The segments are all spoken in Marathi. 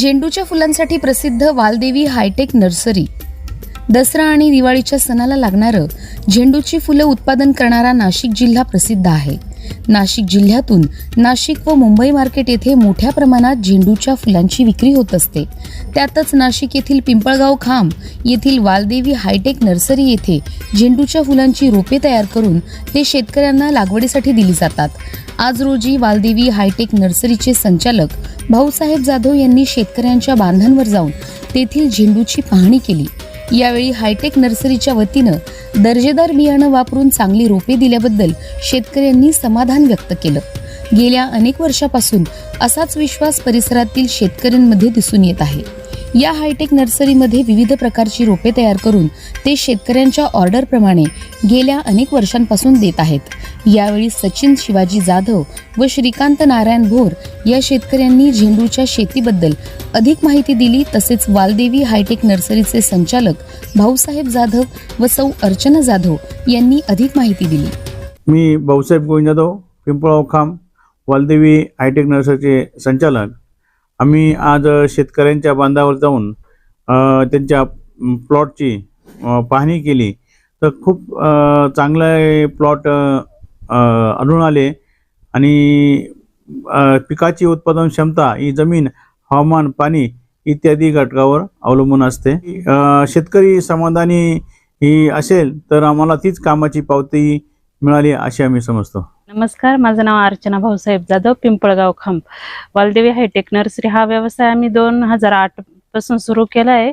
झेंडूच्या फुलांसाठी प्रसिद्ध वालदेवी हायटेक नर्सरी. दसरा आणि दिवाळीच्या सणाला लागणारं झेंडूची फुलं उत्पादन करणारा नाशिक जिल्हा प्रसिद्ध आहे. नाशिक जिल्ह्यातून नाशिक व मुंबई मार्केट येथे मोठ्या प्रमाणात झेंडूच्या फुलांची विक्री होत असते. त्यातच नाशिक येथील पिंपळगाव खांब येथील वालदेवी हायटेक नर्सरी येथे झेंडूच्या फुलांची रोपे तयार करून ते शेतकऱ्यांना लागवडीसाठी दिली जातात. आज रोजी वालदेवी हायटेक नर्सरीचे संचालक भाऊसाहेब जाधव यांनी शेतकऱ्यांच्या बांधांवर जाऊन तेथील झेंडूची पाहणी केली. यावेळी हायटेक नर्सरीच्या वतीनं दर्जेदार बियाणं वापरून चांगली रोपे दिल्याबद्दल शेतकऱ्यांनी समाधान व्यक्त केलं. गेल्या अनेक वर्षापासून असाच विश्वास परिसरातील शेतकऱ्यांमध्ये दिसून येत आहे. या हायटेक नर्सरीमध्ये विविध प्रकारची रोपे तयार करून ते शेतकऱ्यांच्या ऑर्डरप्रमाणे गेल्या अनेक वर्षांपासून देत आहेत. यावेळी सचिन शिवाजी जाधव व श्रीकांत नारायण भोर या शेतकऱ्यांनी झेंडूच्या शेतीबद्दल अधिक माहिती दिली. तसेच वालदेवी हायटेक नर्सरीचे संचालक भाऊसाहेब जाधव व सौ अर्चना जाधव यांनी अधिक माहिती दिली. मी भाऊसाहेब गोविंद जाधव पिंपळाव खांब वालदेवी हायटेक नर्सरीचे संचालक. आम्ही आज शेतकऱ्यांच्या बांधावर जाऊन त्यांच्या प्लॉटची पाहणी केली. तर खूप चांगला प्लॉट आढळून आले. आणि पिकाची उत्पादन क्षमता ही जमीन हवामान पाणी इत्यादी घटकावर अवलंबून असते. शेतकरी समाधानी ही असेल तर आम्हाला तीच कामाची पावती मिळाली अशी आम्ही समजतो. नमस्कार माझं नाव अर्चना भाऊसाहेब जाधव पिंपळगाव खांब. वालदेवी हायटेक नर्सरी हा व्यवसाय आम्ही दोन हजार आठ पासून सुरू केला आहे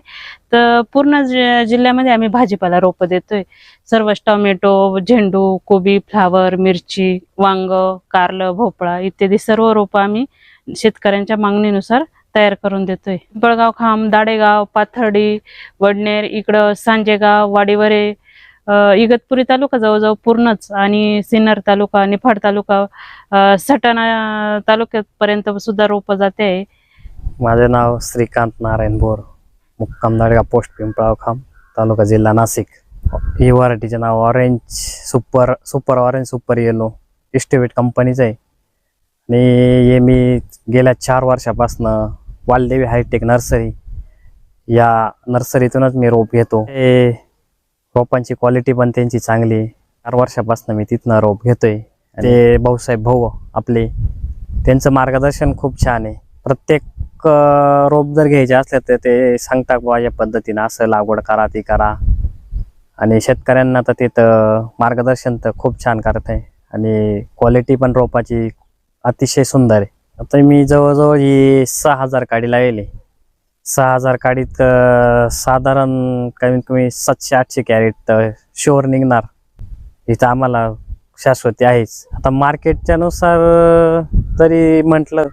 तर पूर्ण जिल्ह्यामध्ये आम्ही भाजीपाला रोपं देतोय. सर्वच टोमॅटो झेंडू कोबी फ्लावर मिरची वांग कारलं भोपळा इत्यादी सर्व रोपं आम्ही शेतकऱ्यांच्या मागणीनुसार तयार करून देतोय. पिंपळगाव खांब दाडेगाव पाथर्डी वडनेर इकडं सांजेगाव वाडीवरे इगतपुरी तालुका जवळजवळ पूर्णच आणि सिन्नर तालुका निफाड तालुका अ, सटाणा तालुक्यापर्यंत सुद्धा रोपं जाते. आहे माझे नाव श्रीकांत नारायण बोर. मुक्काम दाडगा पोस्ट पिंपळाव खांब तालुका जिल्हा नाशिक. ही व्हरायटीचे नाव orange super super orange super yellow इस्टिवेट कंपनीचं आहे. आणि हे मी गेल्या चार वर्षापासनं वालदेवी हायटेक नर्सरी या नर्सरीतूनच मी रोप घेतो. हे रोपांची क्वालिटी पण त्यांची चांगली. चार वर्षापासून मी तिथनं रोप घेतोय. ते भाऊसाहेब भाऊ आपले त्यांचं मार्गदर्शन खूप छान आहे. प्रत्येक रोप जर घ्यायचे असले तर ते सांगतात बुवा या पद्धतीनं असं लागवड करा ती करा. आणि शेतकऱ्यांना तर तिथं मार्गदर्शन तर खूप छान करत आहे. आणि क्वालिटी पण रोपाची अतिशय सुंदर आहे. आता मी जवळजवळ ही सहा हजार काडी लावली. सहा हजार काडीत साधारण कमीत कमी सातशे आठशे कॅरेट शोर निघणार. इथं आम्हाला शाश्वती आहेच. आता मार्केटच्यानुसार तरी म्हटलं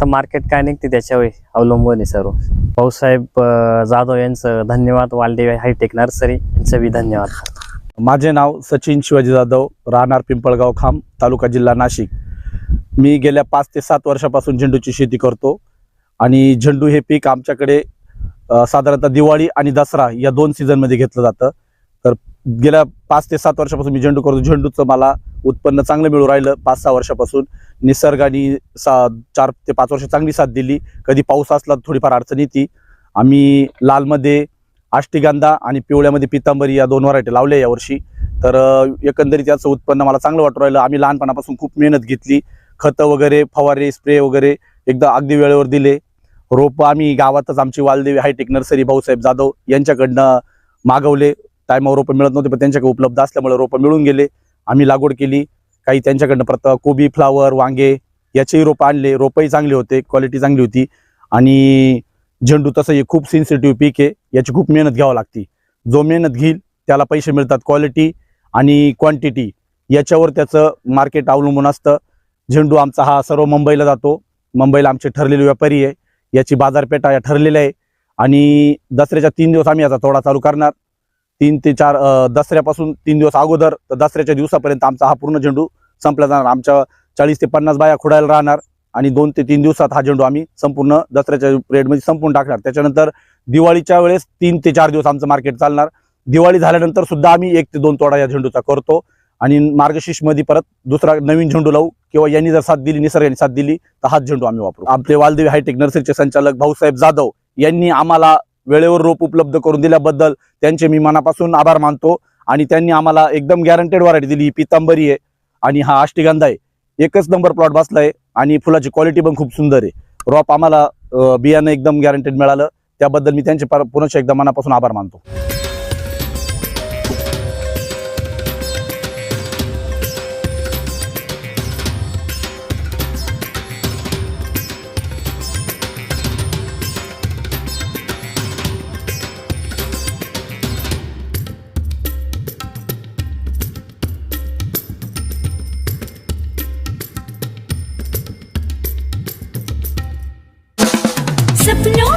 आता मार्केट काय निघते त्याच्यावर अवलंबून आहे सर्व. भाऊसाहेब जाधव यांचं धन्यवाद. वालदेव हायटेक नर्सरी यांचं बी धन्यवाद. माझे नाव सचिन शिवाजी जाधव राहणार पिंपळगाव खांब तालुका जिल्हा नाशिक. मी गेल्या पाच ते सात वर्षापासून झेंडूची शेती करतो आणि झेंडू हे पीक आमच्याकडे साधारणतः दिवाळी आणि दसरा या दोन सीझनमध्ये घेतलं जातं. गेल्या पाच ते सात वर्षापासून मी झेंडू करतो. झेंडूचं मला उत्पन्न चांगलं मिळू राहिलं पाच सहा वर्षापासून. निसर्गाने सा चार ते पाच वर्ष चांगली साथ दिली. कधी पाऊस असला थोडीफार अडचण येते. आम्ही लालमध्ये आष्टीगंधा आणि पिवळ्यामध्ये पितांबरी या दोन व्हरायटी लावल्या यावर्षी तर एकंदरीत याचं उत्पन्न मला चांगलं वाटू राहिलं. आम्ही लहानपणापासून खूप मेहनत घेतली. खतं वगैरे फवारे स्प्रे वगैरे एकदा अगदी वेळेवर दिले. रोपं आम्ही गावातच आमची वालदेवी हायटेक नर्सरी भाऊसाहेब जाधव यांच्याकडनं मागवले. टायमावर रोपं मिळत नव्हते पण त्यांच्याकडे उपलब्ध असल्यामुळे रोपं मिळून गेले. आम्ही लागवड केली. काही त्यांच्याकडनं प्रत कोबी फ्लावर वांगे याचेही रोपं आणले. रोपंही चांगले होते क्वालिटी चांगली होती. आणि झेंडू तसं हे खूप सेन्सिटिव्ह पीक आहे. याची खूप मेहनत घ्यावी लागती. जो मेहनत घेईल त्याला पैसे मिळतात क्वालिटी आणि क्वांटिटी याच्यावर त्याचं मार्केट अवलंबून असतं. झेंडू आमचा हा सर्व मुंबईला जातो. मुंबईला आमचे ठरलेले व्यापारी आहे. याची बाजारपेठा या ठरलेल्या आहे. आणि दसऱ्याच्या तीन दिवस आम्ही याचा तोडा चालू करणार. तीन ते चार दसऱ्यापासून तीन दिवस अगोदर तर दसऱ्याच्या दिवसापर्यंत आमचा हा पूर्ण झेंडू संपला जाणार. आमच्या चाळीस ते पन्नास बाया खुडायला राहणार आणि दोन ते तीन दिवसात हा झेंडू आम्ही संपूर्ण दसऱ्याच्या रेटमध्ये संपून टाकणार. त्याच्यानंतर दिवाळीच्या वेळेस तीन ते चार दिवस आमचं मार्केट चालणार. दिवाळी झाल्यानंतर सुद्धा आम्ही एक ते दोन तोडा या झेंडूचा करतो आणि मार्गशीर्षमध्ये परत दुसरा नवीन झेंडू लावू किंवा यांनी जर साथ दिली निसर्गाने साथ दिली तर हाच झेंडू आम्ही वापरू. आपले वालदेवी हायटेक नर्सरीचे संचालक भाऊसाहेब जाधव यांनी आम्हाला वेळेवर रोप उपलब्ध करून दिल्याबद्दल त्यांचे मी मनापासून आभार मानतो आणि त्यांनी आम्हाला एकदम गॅरंटेड व्हरायटी दिली. ही पितांबरी आहे आणि हा आष्टीगंधा आहे. एकच नंबर प्लॉट बसलाय आणि फुलाची क्वालिटी पण खूप सुंदर आहे. रॉप आम्हाला बियाणं एकदम गॅरंटेड मिळालं. त्याबद्दल मी त्यांचे पुनश्च एकदा मनापासून आभार मानतो.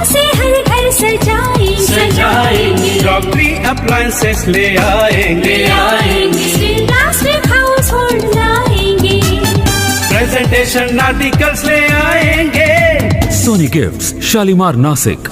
से हर घर सजाएंगे। सजाएंगे। डॉक्टरी अप्लायंसेस ले आएंगे। आएंगे। प्लास्टिक हाउस होल्ड लाएंगे। प्रेजेंटेशन आर्टिकल्स ले आएंगे। Sony gifts Shalimar Nashik